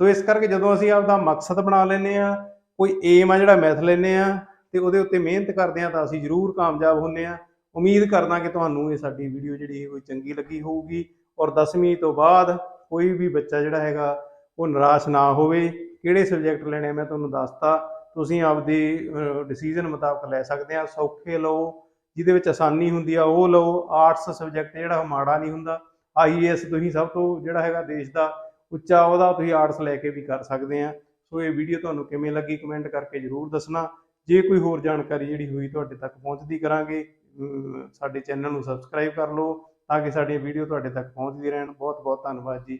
ਸੋ ਇਸ ਕਰਕੇ ਜਦੋਂ ਅਸੀਂ ਆਪਦਾ ਮਕਸਦ ਬਣਾ ਲੈਨੇ ਆ ਕੋਈ ਏਮ ਆ ਜਿਹੜਾ ਮੈਥ ਲੈਨੇ ਆ ਤੇ ਉਹਦੇ ਉੱਤੇ ਮਿਹਨਤ ਕਰਦੇ ਆ ਤਾਂ ਅਸੀਂ ਜ਼ਰੂਰ ਕਾਮਯਾਬ ਹੁੰਨੇ ਆ ਉਮੀਦ ਕਰਦਾ ਕਿ ਤੁਹਾਨੂੰ ਇਹ ਸਾਡੀ ਵੀਡੀਓ ਜਿਹੜੀ ਕੋਈ ਚੰਗੀ ਲੱਗੀ ਹੋਊਗੀ ਔਰ 10ਵੀਂ ਤੋਂ ਬਾਅਦ ਕੋਈ ਵੀ ਬੱਚਾ ਜਿਹੜਾ ਹੈਗਾ ਉਹ ਨਿਰਾਸ਼ ਨਾ ਹੋਵੇ। ਕਿਹੜੇ ਸਬਜੈਕਟ ਲੈਣੇ ਮੈਂ ਤੁਹਾਨੂੰ ਦੱਸਤਾ। ਤੁਸੀਂ ਆਪਦੀ ਡਿਸੀਜਨ ਮੁਤਾਬਕ ਲੈ ਸਕਦੇ ਆ ਸੌਖੇ ਲਓ, ਜਿਹਦੇ ਵਿੱਚ ਆਸਾਨੀ ਹੁੰਦੀ ਆ ਉਹ ਲਓ। ਆਰਟਸ ਸਬਜੈਕਟ ਜਿਹੜਾ ਉਹ ਮਾੜਾ ਨਹੀਂ ਹੁੰਦਾ। ਆਈਏਐਸ ਤੁਸੀਂ ਸਭ ਤੋਂ ਜਿਹੜਾ ਹੈਗਾ ਦੇਸ਼ ਦਾ ਉੱਚਾ, ਉਹਦਾ ਤੁਸੀਂ ਆਰਟਸ ਲੈ ਕੇ ਵੀ ਕਰ ਸਕਦੇ ਆ ਸੋ ਇਹ ਵੀਡੀਓ ਤੁਹਾਨੂੰ ਕਿਵੇਂ ਲੱਗੀ ਕਮੈਂਟ ਕਰਕੇ ਜਰੂਰ ਦੱਸਣਾ। ਜੇ ਕੋਈ ਹੋਰ ਜਾਣਕਾਰੀ ਜਿਹੜੀ ਹੋਈ ਤੁਹਾਡੇ ਤੱਕ ਪਹੁੰਚਦੀ ਕਰਾਂਗੇ ਸਾਡੇ ਚੈਨਲ ਨੂੰ ਸਬਸਕ੍ਰਾਈਬ ਕਰ ਲਓ, ਤਾਂ ਕਿ ਸਾਡੀਆਂ ਵੀਡੀਓ ਤੁਹਾਡੇ ਤੱਕ ਪਹੁੰਚਦੀ ਰਹਿਣ। ਬਹੁਤ ਬਹੁਤ ਧੰਨਵਾਦ ਜੀ।